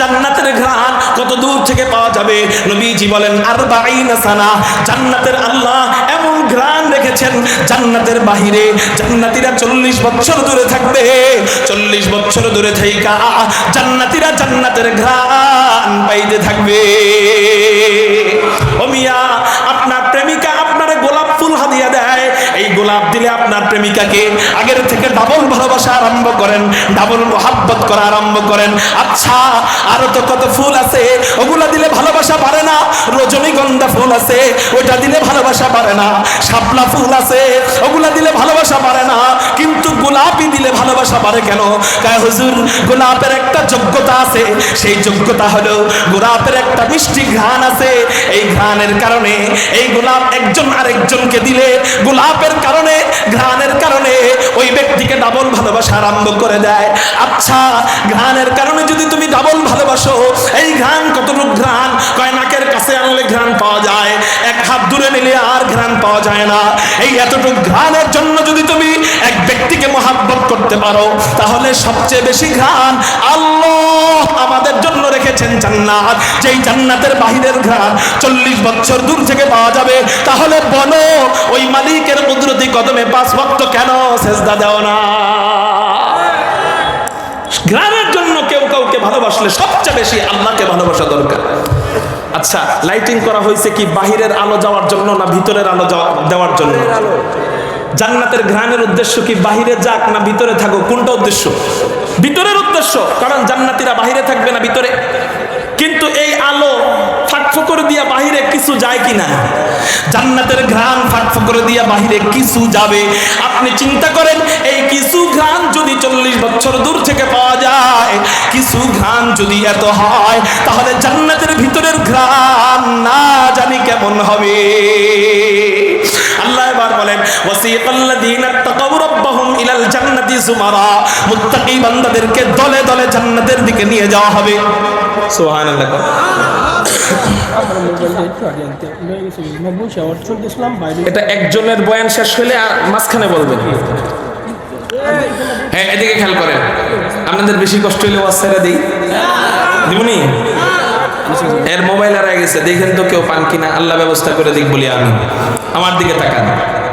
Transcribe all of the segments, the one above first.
জান্নাতের ঘ্রাণ কত দূর থেকে পাওয়া যাবে? নবীজি বলেন আর সানা, জান্নাতের আল্লাহ এমন ঘ্রাণ রেখেছেন জান্নাতের বাহিরে। জান্নাতিরা চল্লিশ বছর দূরে থাকবে, চল্লিশ বছর দূরে থাইকা জান্নাতিরা জান্নাতের ঘ্রাণ পাইতে থাকবে। ও মিয়া প্রেমিকাকে আগের থেকে ডাবল ভালোবাসা আরম্ভ করেন ডাবল মোহাব্বত করা আরম্ভ করেন। আচ্ছা আরও তো কত ফুল আছে? ওগুলা দিলে ভালোবাসা পারে না। রজনীগন্ধা ফুল আছে, ওইটা দিলে ভালোবাসা পারে না। শাপলা ফুল আছে, ওগুলা দিলে ভালোবাসা পারে না। কিন্তু গোলাপি দিলে ভালোবাসা পারে কেন? কায় হুজুর, গোলাপের একটা যোগ্যতা আছে। সেই যোগ্যতা হলো গোলাপের একটা মিষ্টি ঘ্রাণ আছে। এই ঘ্রাণের কারণে এই গোলাপ একজন আরেকজনকে দিলে গোলাপের কারণে ঘ্রাণের কারণে ওই ব্যক্তিকে ডাবল ভালোবাসা আরম্ভ করে দেয়। আচ্ছা ঘ্রাণের কারণে যদি তুমি ডাবল ভালোবাসো, এই ঘ্রাণ কতটুকু ঘ্রাণ? কয় নাকের কাছে আনলে ঘ্রাণ পাওয়া যায়, এক হাত দূরে নিলে আর ঘ্রাণ পাওয়া যায় না। এই এতটুকু ঘ্রাণের জন্য যদি তুমি এক মহাব্বত করতে পারো, তাহলে সবচেয়ে বেশি ঘ্রাণ আল্লাহ আমাদের জন্য রেখেছেন জান্নাত। যেই জান্নাতের বাহিরের ঘ্রাণ চল্লিশ বছর দূর থেকে পাওয়া যাবে, তাহলে বলো, ওই মালিকের কুদরতি কদমে পাঁচ ভক্ত কেন সেজদা দেও না? ঘ্রাণের জন্য কেউ কাউকে ভালোবাসলে সবচেয়ে বেশি আল্লাহকে ভালোবাসা দরকার। আচ্ছা লাইটিং করা হয়েছে কি বাহিরের আলো যাওয়ার জন্য না ভিতরের আলো দেওয়ার জন্য? জান্নাতের ঘ্রাণের উদ্দেশ্য কি? বাহিরে যাক না ভিতরে থাকুক? কোনটা উদ্দেশ্য? ভিতরের উদ্দেশ্য। কারণ জান্নাতিরা বাহিরে থাকবে না ভিতরে। কিন্তু এই আলো ফাঁকফোকর দিয়া বাহিরে কিছু যায় কিনা? জান্নাতের ঘ্রাণ ফাঁকফোকর দিয়া বাহিরে কিছু যাবে। আপনি চিন্তা করেন, এই কিছু ঘ্রাণ যদি চল্লিশ বছর দূর থেকে পাওয়া যায়, কিছু ঘ্রাণ যদি এত হয়, তাহলে জান্নাতের ভিতরের ঘ্রাণ না জানি কেমন হবে। বান্দাদেরকে দলে দলে জান্নাতের দিকে নিয়ে যাওয়া হবে। এটা একজনের বয়ান শেষ হলে মাঝখানে বলবেন। হ্যাঁ এদিকে খেয়াল করেন। আপনাদের বেশি কষ্ট হইলে ওয়াজ ছেড়ে দিই। দিবনি? এর মোবাইল আর গেছে, দেখেন তো কেউ পান কিনা। আল্লাহ ব্যবস্থা করে দিক বলি আমি। আমার দিকে তাকান।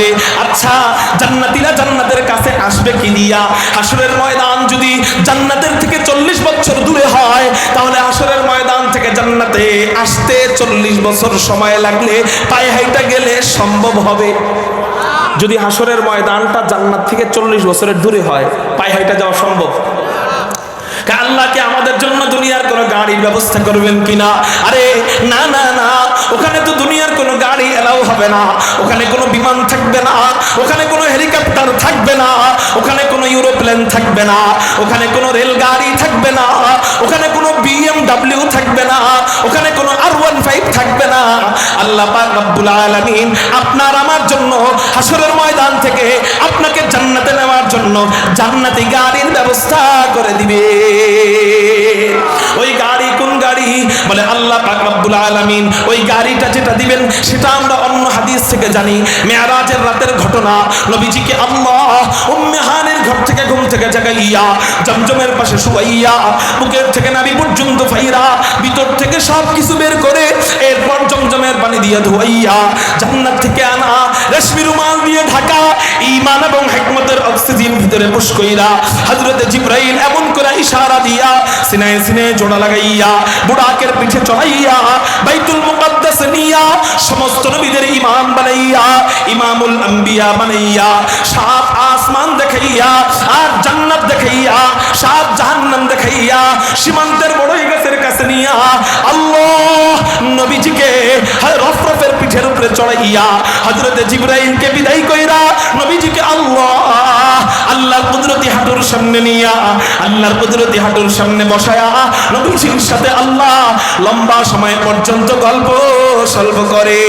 আসবে। আচ্ছা জান্নাতীরা জান্নাতের কাছে আসবে কি দিয়া? হাসরের ময়দান যদি জান্নাতের থেকে চল্লিশ বছর দূরে হয়, তাহলে হাসরের ময়দান থেকে জান্নাতে আসতে চল্লিশ বছর সময় লাগলে পায়ে হাইটা গেলে সম্ভব হবে। যদি হাসরের ময়দানটা জান্নাত থেকে চল্লিশ বছরের দূরে হয় পায়ে হাইটা যাওয়া সম্ভব। আল্লাহকে আমাদের জন্য দুনিয়ার কোনো গাড়ির ব্যবস্থা করবেন কিনা? আরে, না না না, ওখানে তো হবে না। ওখানে কোনো বিমান থাকবে না। ওখানে কোনো হেলিকপ্টার থাকবে না। ওখানে কোনো ইউরোপ্লেন থাকবে না। ওখানে কোনো রেলগাড়ি থাকবে না। ওখানে কোনো বিএমডাব্লিউ থাকবে না। ওখানে কোনো আর ওয়ান ফাইভ থাকবে না। আল্লাহ পাক রব্বুল আলামিন আপনার আমার জন্য হাসরের ময়দান থেকে আপনাকে জান্নাতে নেওয়ার জন্য জান্নাতি গাড়ির ব্যবস্থা করে দিবে। ওই বলে, আল্লাহ পাক রব্বুল আলামিন ওই গাড়িটা যেটা দিবেন, সেটা আমরা অন্য হাদিস থেকে জানি। মেয়ারাজের রাতের ঘটনা, নবীজিকে আল্লাহ উম্মে হানের ঘর থেকে ঘুম থেকে জাগাইয়া, জমজমের পাশে শুয়াইয়া, বুকের থেকে নাবি পর্যন্ত ফাইরা, ভিতর থেকে সব কিছু বের করে, এরপর জমজমের পানি দিয়ে ধোয়াইয়া, জান্নাত থেকে আনা রেশমি রুমাল দিয়ে ঢাকা, ঈমান এবং হিকমতের অক্সিজেন ভিতরে পুশ কইরা হযরতে জিবরাইল এমন করে ইশারা দিয়া সিনায় সিনায় জোড়া লাগাইয়া, বুড়াকের পিঠে চড়াইয়া, বাইতুল মুকদ্দাস নিয়া সমস্ত নবীদের ইমাম বানাইয়া, ইমামুল আম্বিয়া বানাইয়া, সাত আসমান দেখাইয়া, আর জান্নাত দেখাইয়া, সাত জাহান্নাম দেখাইয়া, সীমান্তের বড়ই গাছের কাছে নিয়া আল্লাহ নবীজিকে চড়াইয়া হজরতে জিবরাইলকে বিদায় কইরা নবীজিকে আল্লাহ, আল্লাহর কুদরতি হাঁটুর সামনে নিয়া, আল্লাহর কুদরতি হাঁটুর সামনে বসায়া নবীজির সাথে আল্লাহ লম্বা সময় পর্যন্ত গল্প সল্প করে।